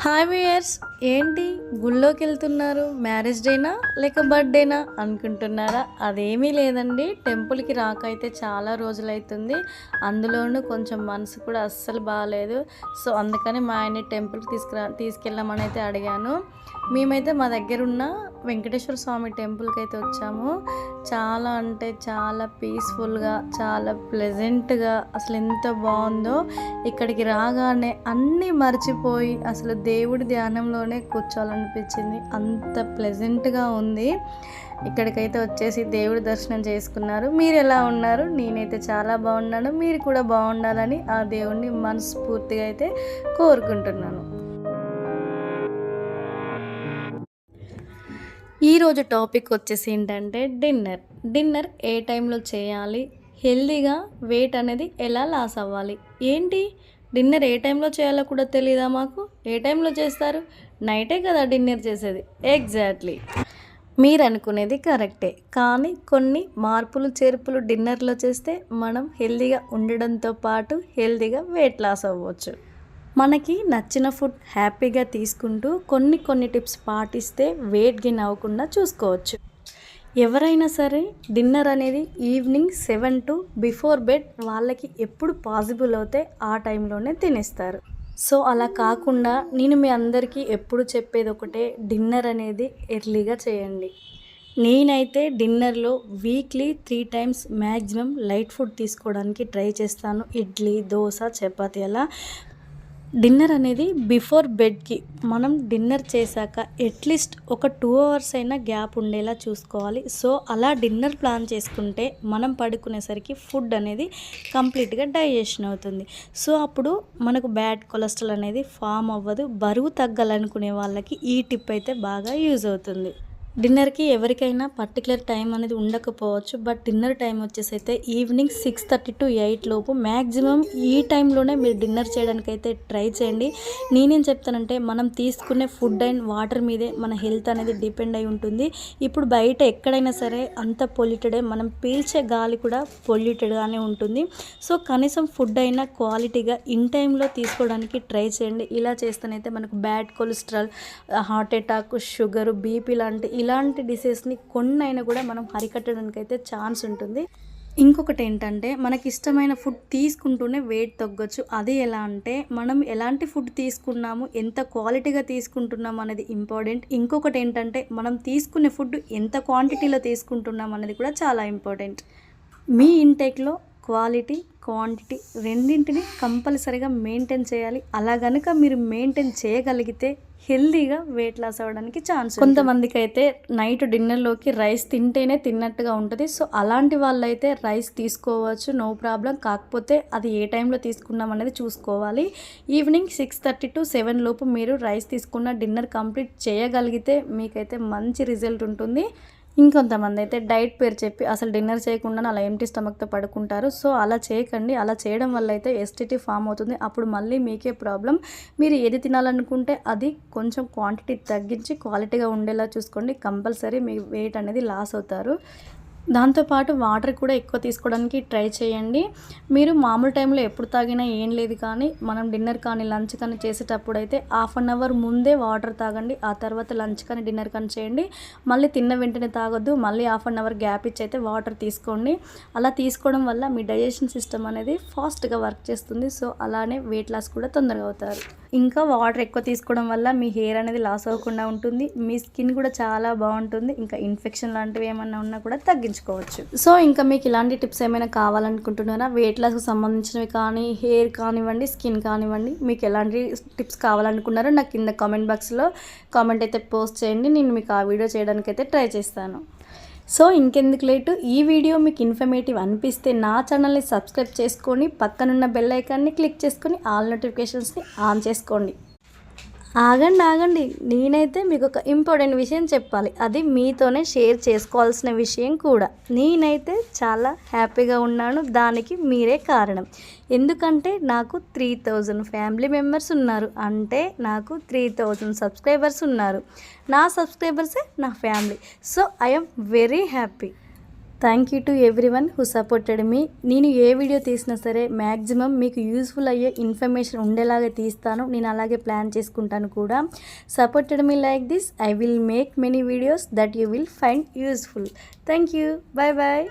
Hi viewers ఏంటి? గుళ్ళోకి వెళ్తున్నారు మ్యారేజ్ డేనా? లేక బర్త్డేనా? అనుకుంటున్నారా? అదేమీ లేదండి. టెంపుల్కి రాక అయితే చాలా రోజులైతుంది. అందులోనూ కొంచెం మనసు కూడా అస్సలు బాగాలేదు సో అందుకని మా ఆయన్ని టెంపుల్కి తీసుకురా తీసుకెళ్ళమని అయితే అడిగాను. మేమైతే మా దగ్గర ఉన్న వెంకటేశ్వర స్వామి టెంపుల్కి అయితే వచ్చాము. చాలా అంటే చాలా పీస్ఫుల్గా చాలా ప్లెజెంట్గా అసలు ఎంత బాగుందో ఇక్కడికి రాగానే అన్నీ మర్చిపోయి అసలు దేవుడి ధ్యానంలోనే కూర్చోవాలనిపించింది. అంత ప్లెజెంట్గా ఉంది. ఇక్కడికైతే వచ్చేసి దేవుడి దర్శనం చేసుకున్నారు. మీరు ఎలా ఉన్నారు? నేనైతే చాలా బాగున్నాను. మీరు కూడా బాగుండాలని ఆ దేవుడిని మనస్ఫూర్తిగా అయితే కోరుకుంటున్నాను. ఈరోజు టాపిక్ వచ్చేసి ఏంటంటే డిన్నర్. డిన్నర్ ఏ టైంలో చేయాలి? హెల్దీగా వెయిట్ అనేది ఎలా లాస్ అవ్వాలి? ఏంటి? డిన్నర్ ఏ టైంలో చేయాలో కూడా తెలియదా మాకు? ఏ టైంలో చేస్తారు? నైటే కదా డిన్నర్ చేసేది. ఎగ్జాక్ట్లీ. మీరు అనుకునేది కరెక్టే. కానీ కొన్ని మార్పులు చేర్పులు డిన్నర్లో చేస్తే మనం హెల్దీగా ఉండడంతో పాటు హెల్దీగా వెయిట్ లాస్ అవ్వచ్చు. మనకి నచ్చిన ఫుడ్ హ్యాపీగా తీసుకుంటూ కొన్ని కొన్ని టిప్స్ పాటిస్తే వెయిట్ గెయిన్ అవ్వకుండా చూసుకోవచ్చు. ఎవరైనా సరే డిన్నర్ అనేది evening seven to before bed వాళ్ళకి ఎప్పుడు పాసిబుల్ అవుతే ఆ టైంలోనే తినేస్తారు. సో అలా కాకుండా నేను మీ అందరికీ ఎప్పుడు చెప్పేది ఒకటే డిన్నర్ అనేది ఎర్లీగా చేయండి. నేనైతే డిన్నర్లో weekly three times maximum light food తీసుకోవడానికి ట్రై చేస్తాను. ఇడ్లీ దోశ చపాతి అలా డిన్నర్ అనేది బిఫోర్ బెడ్కి. మనం డిన్నర్ చేశాక అట్లీస్ట్ ఒక టూ అవర్స్ అయినా గ్యాప్ ఉండేలా చూసుకోవాలి. సో అలా డిన్నర్ ప్లాన్ చేసుకుంటే మనం పడుకునేసరికి ఫుడ్ అనేది కంప్లీట్గా డైజెషన్ అవుతుంది. సో అప్పుడు మనకు బ్యాడ్ కొలెస్ట్రాల్ అనేది ఫామ్ అవ్వదు. బరువు తగ్గాలనుకునే వాళ్ళకి ఈ టిప్ అయితే బాగా యూజ్ అవుతుంది. డిన్నర్కి ఎవరికైనా పర్టికులర్ టైం అనేది ఉండకపోవచ్చు బట్ డిన్నర్ టైం వచ్చేసి అయితే evening six thirty to eight లోపు మ్యాక్సిమం ఈ టైంలోనే మీరు డిన్నర్ చేయడానికి అయితే ట్రై చేయండి. నేనేం చెప్తానంటే మనం తీసుకునే ఫుడ్ అండ్ వాటర్ మీదే మన హెల్త్ అనేది డిపెండ్ అయి ఉంటుంది. ఇప్పుడు బయట ఎక్కడైనా సరే అంత పొల్యూటెడే మనం పీల్చే గాలి కూడా పొల్యూటెడ్గానే ఉంటుంది. సో కనీసం ఫుడ్ అయినా క్వాలిటీగా ఇన్ టైంలో తీసుకోవడానికి ట్రై చేయండి. ఇలా చేస్తేనైతే మనకు bad cholesterol heart attack sugar BP లాంటి ఇలాంటి డిసీజ్ని కొన్నైనా కూడా మనం అరికట్టడానికి అయితే ఛాన్స్ ఉంటుంది. ఇంకొకటి ఏంటంటే మనకి ఇష్టమైన ఫుడ్ తీసుకుంటూనే వెయిట్ తగ్గొచ్చు. అది ఎలా అంటే మనం ఎలాంటి ఫుడ్ తీసుకున్నాము ఎంత క్వాలిటీగా తీసుకుంటున్నాం అనేది ఇంపార్టెంట్. ఇంకొకటి ఏంటంటే మనం తీసుకునే ఫుడ్ ఎంత క్వాంటిటీలో తీసుకుంటున్నాం అనేది కూడా చాలా ఇంపార్టెంట్. మీ ఇంటేక్లో క్వాలిటీ క్వాంటిటీ రెండింటిని కంపల్సరీగా మెయింటైన్ చేయాలి. అలా కనుక మీరు మెయింటైన్ చేయగలిగితే హెల్దీగా వెయిట్ లాస్ అవ్వడానికి ఛాన్స్ కొంతమందికి అయితే నైట్ డిన్నర్లోకి రైస్ తింటేనే తిన్నట్టుగా ఉంటుంది. సో అలాంటి వాళ్ళైతే రైస్ తీసుకోవచ్చు నో ప్రాబ్లం కాకపోతే అది ఏ టైంలో తీసుకున్నాం అనేది చూసుకోవాలి. Evening six thirty to seven లోపు మీరు రైస్ తీసుకున్న డిన్నర్ కంప్లీట్ చేయగలిగితే మీకైతే మంచి రిజల్ట్ ఉంటుంది. ఇంకొంతమంది అయితే డైట్ పేరు చెప్పి అసలు డిన్నర్ చేయకుండా అలా ఎంటీ స్టమక్తో పడుకుంటారు. సో అలా చేయకండి. అలా చేయడం వల్ల అయితే ఎస్టిటీ ఫామ్ అవుతుంది. అప్పుడు మళ్ళీ మీకే ప్రాబ్లం మీరు ఏది తినాలనుకుంటే అది కొంచెం క్వాంటిటీ తగ్గించి క్వాలిటీగా ఉండేలా చూసుకోండి. కంపల్సరీ మీ వెయిట్ అనేది లాస్ అవుతారు. దాంతోపాటు వాటర్ కూడా ఎక్కువ తీసుకోవడానికి ట్రై చేయండి. మీరు మామూలు టైంలో ఎప్పుడు తాగినా ఏం లేదు కానీ మనం డిన్నర్ కానీ లంచ్ కానీ చేసేటప్పుడు అయితే హాఫ్ అన్ అవర్ ముందే వాటర్ తాగండి. ఆ తర్వాత లంచ్ కానీ డిన్నర్ కానీ చేయండి. మళ్ళీ తిన్న వెంటనే తాగొద్దు. మళ్ళీ హాఫ్ అన్ అవర్ గ్యాప్ ఇచ్చి అయితే వాటర్ తీసుకోండి. అలా తీసుకోవడం వల్ల మీ డైజెషన్ సిస్టమ్ అనేది ఫాస్ట్గా వర్క్ చేస్తుంది. సో అలానే వెయిట్ లాస్ కూడా తొందరగా అవుతారు. ఇంకా వాటర్ ఎక్కువ తీసుకోవడం వల్ల మీ హెయిర్ అనేది లాస్ అవ్వకుండా ఉంటుంది. మీ స్కిన్ కూడా చాలా బాగుంటుంది. ఇంకా ఇన్ఫెక్షన్ లాంటివి ఏమన్నా ఉన్నా కూడా తగ్గించుకోవచ్చు. సో ఇంకా మీకు ఇలాంటి టిప్స్ ఏమైనా కావాలనుకుంటున్నారా? వెయిట్ లాస్కి సంబంధించినవి కానీ హెయిర్ కానివ్వండి స్కిన్ కానివ్వండి మీకు ఎలాంటి టిప్స్ కావాలనుకున్నారో నాకు కింద కామెంట్ బాక్స్లో కామెంట్ అయితే పోస్ట్ చేయండి. నేను మీకు ఆ వీడియో చేయడానికి అయితే ట్రై చేస్తాను. సో ఇంకెందుకు లేటు? ఈ వీడియో మీకు ఇన్ఫర్మేటివ్ అనిపిస్తే నా ఛానల్ని సబ్స్క్రైబ్ చేసుకొని పక్కనున్న బెల్ ఐకాన్ని క్లిక్ చేసుకొని ఆల్ నోటిఫికేషన్స్ని ఆన్ చేసుకోండి. ఆగండి ఆగండి. నేనైతే మీకు ఒక ఇంపార్టెంట్ విషయం చెప్పాలి. అది మీతోనే షేర్ చేసుకోవాల్సిన విషయం కూడా. నేనైతే చాలా హ్యాపీగా ఉన్నాను. దానికి మీరే కారణం. ఎందుకంటే నాకు త్రీ థౌజండ్ ఫ్యామిలీ మెంబర్స్ ఉన్నారు. అంటే నాకు త్రీ థౌజండ్ సబ్స్క్రైబర్స్ ఉన్నారు. నా సబ్స్క్రైబర్సే నా family so I'm very happy thank you to every one who supported me నేను ఏ వీడియో తీసినా సరే మ్యాక్సిమం మీకు యూస్ఫుల్ అయ్యే ఇన్ఫర్మేషన్ ఉండేలాగా తీస్తాను. నేను అలాగే ప్లాన్ చేసుకుంటాను కూడా. Supported me like this I will make many videos that you will find useful thank you bye bye